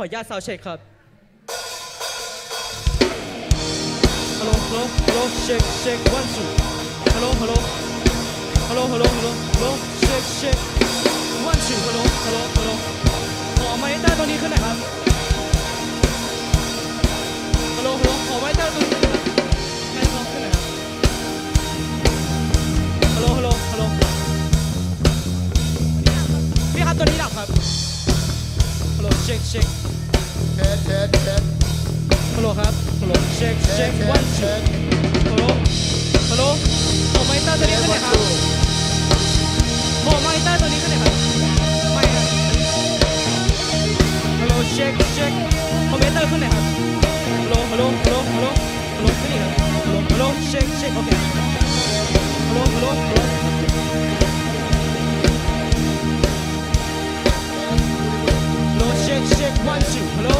ขออนุญาตซาวเช็คครับฮัลโหลฮัลโหลฮัลโหลเช็คเช็ค one two ฮัลโหลฮัลโหลฮัลโหลฮัลโหลฮัลโหลฮัลโหลเช็คเช็ควันสุฮัลโหลฮัลโหลฮัลโหลขอไม้ได้ตอนนี้ขึ้นหน่อยครับ ฮัลโหลครับฮัลโหลเช็คเช็ค one เท two สฮัลโหลฮัลโหลขอไมค์ใต้ตัวนี้ขึ้นหนครับขอไมค์ใต้ตัวนี้ขึ้นหนครับไม่ครับฮัลโหลเช็คเช็คคอมเมนเตอร์ขึ้นหนครับฮัลโหลฮัลโหลฮัลโหลฮัลโหลฮัลโหลขึ้นอีกครับฮัลโหลฮัลโหลเช็คเช็คโอเคฮัลโหลฮัลโหลฮัลโหลฮัลโหลเช็คเช็ค one two ฮัลโหล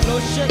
ฮัลโหลเช็ค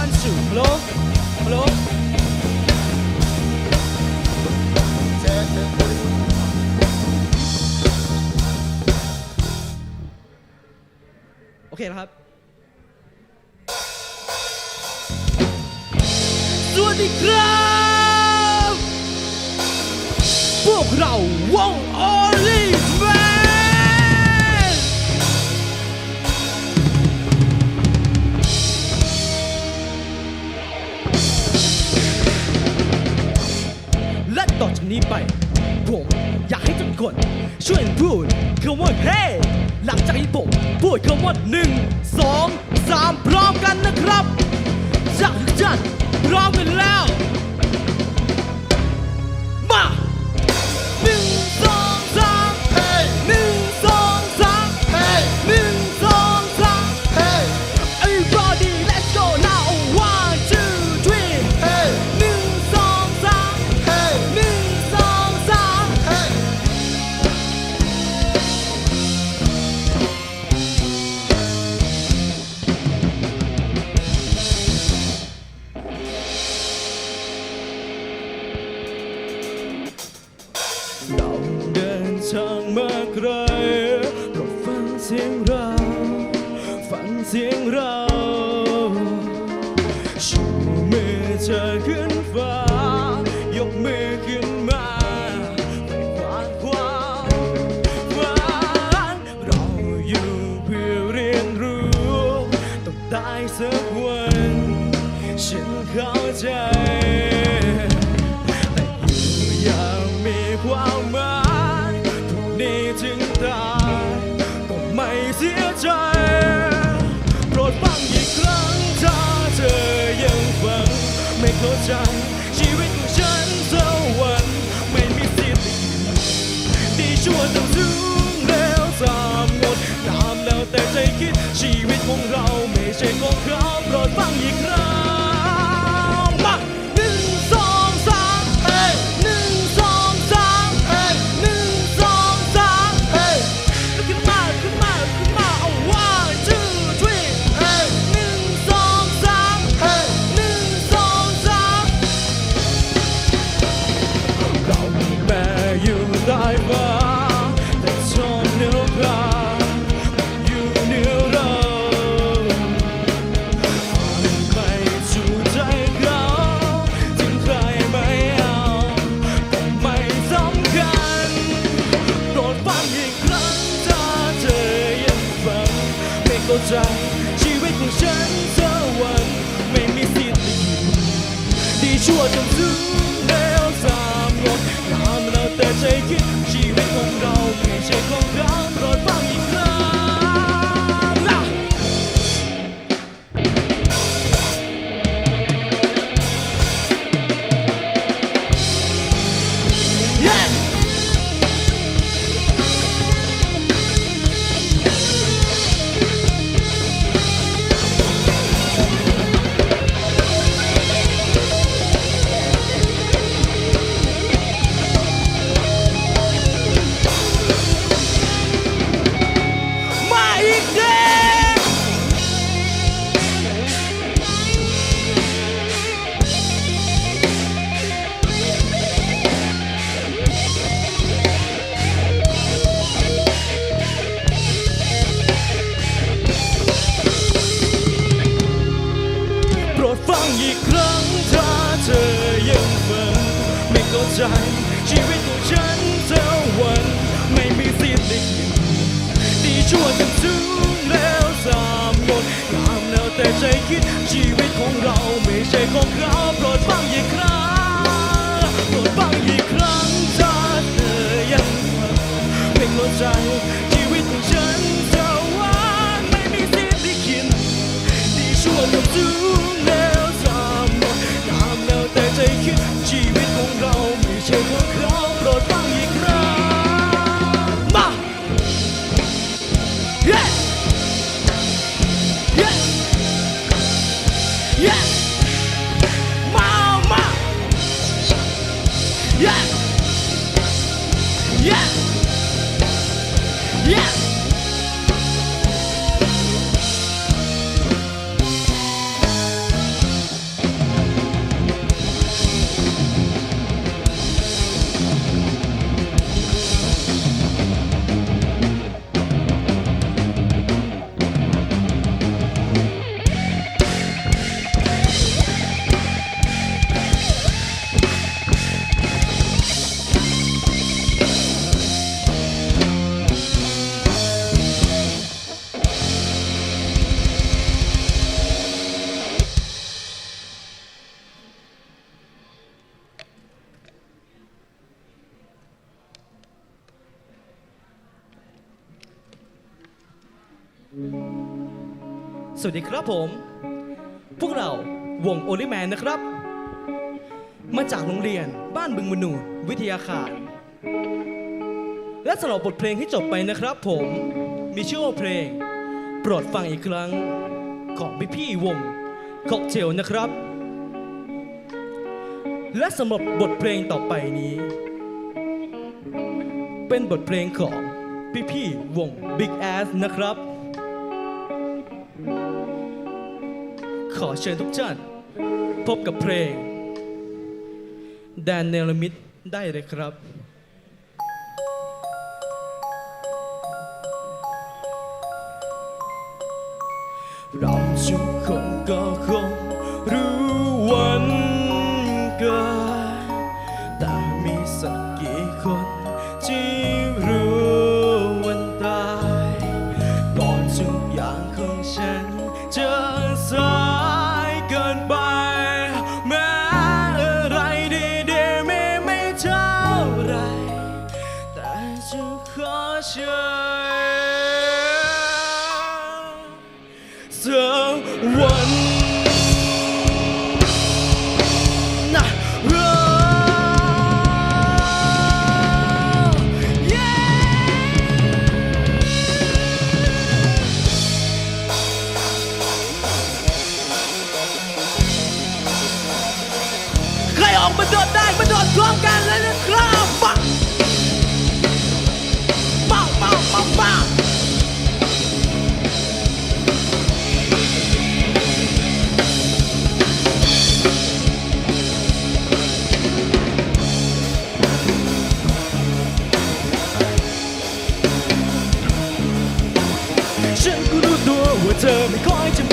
one two ฮัลโหลฮัลโหลเทสเทสโอเคนะครับ สวัสดีครับ พวกเราวงออ นี้ไป ผมอยากให้ทุกคนช่วยพูดคำว่า hey หลังจากที่ผมพูดคำว่าหนึ่งสองสามพร้อมกันนะครับจากทุกท่านพร้อมกันแล้ว ฟังเสียงเราชูมือเธอขึ้นฟ้ายกมือขึ้นมาไปขวางขวางฝันเราอยู่เพื่อเรียนรู้ต้องได้สักวันฉันเข้าใจแต่อยู่อย่างมีความหมาย เสียใจ โปรดฟังอีกครั้งถ้าเธอยังฟัง ไม่เข้าใจ ชีวิตของฉันเท่าวันไม่มีสิทธิ์ดีชั่วต้องสูงแล้วสามงดตามแล้วแต่ใจคิดชีวิตของเราไม่ใช่ของเขาโปรดฟังอีกครั้ง คิดชีวิตของเราไม่ใช่ของเขาโปรดฟังอีกครั้ง ชีวิตของฉันเท่าวัน ไม่มีสิทธิ์ได้กินดีชั่วกันถึงแล้วสามหมดตามแนวแต่ใจคิดชีวิตของเราไม่ใช่ของเขาโปรดฟังอีกครั้งโปรดฟังอีกครั้งถ้าเธอยังฟังไม่เข้าใจ สวัสดีครับผม พวกเราวงโอลิแมนนะครับ มาจากโรงเรียนบ้านบึงมนูนวิทยาคาร และสำหรับบทเพลงที่จบไปนะครับผมมีชื่อว่าเพลง โปรดฟังอีกครั้ง ของพี่พี่วงค็อกเทลนะครับ และสำหรับบทเพลงต่อไปนี้ เป็นบทเพลงของพี่พี่วง Big Ass นะครับ ขอเชิญทุกท่านพบกับเพลง แดนเนลมิดได้เลยครับเราจะ แต่จะขอเชิญสักวันนะเออ yeah ใครออกมาโดดได้มาโดดพร้อมกันเลยนะครับ เธ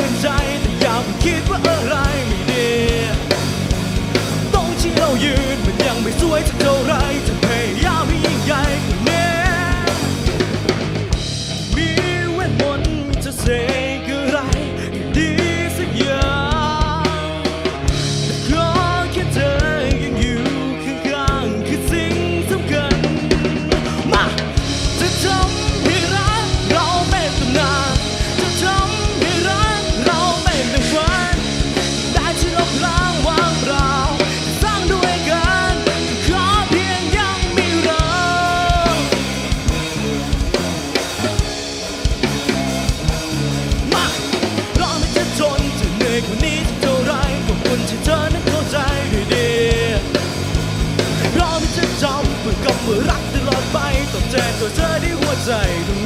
อที่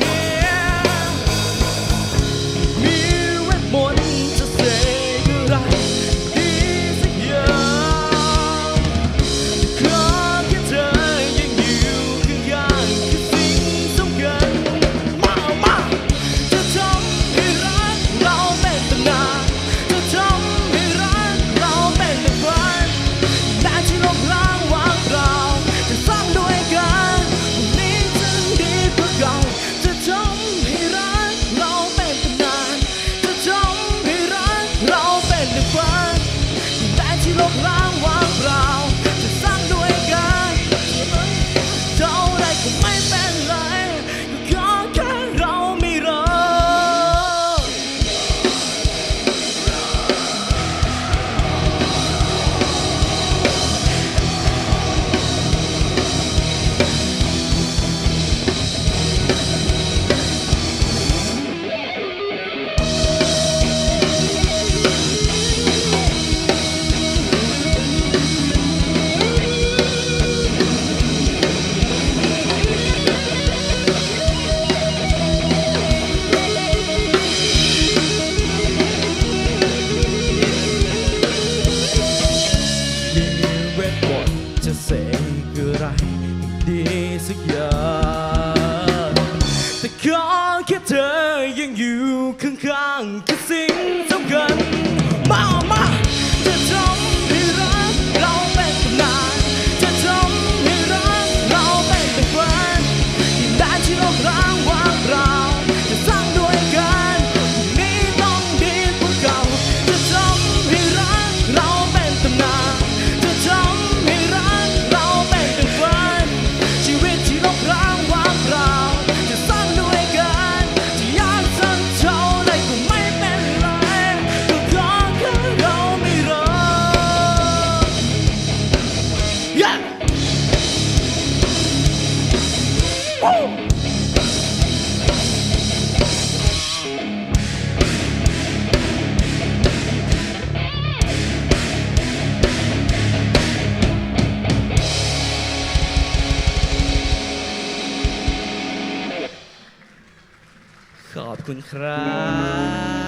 คุณครั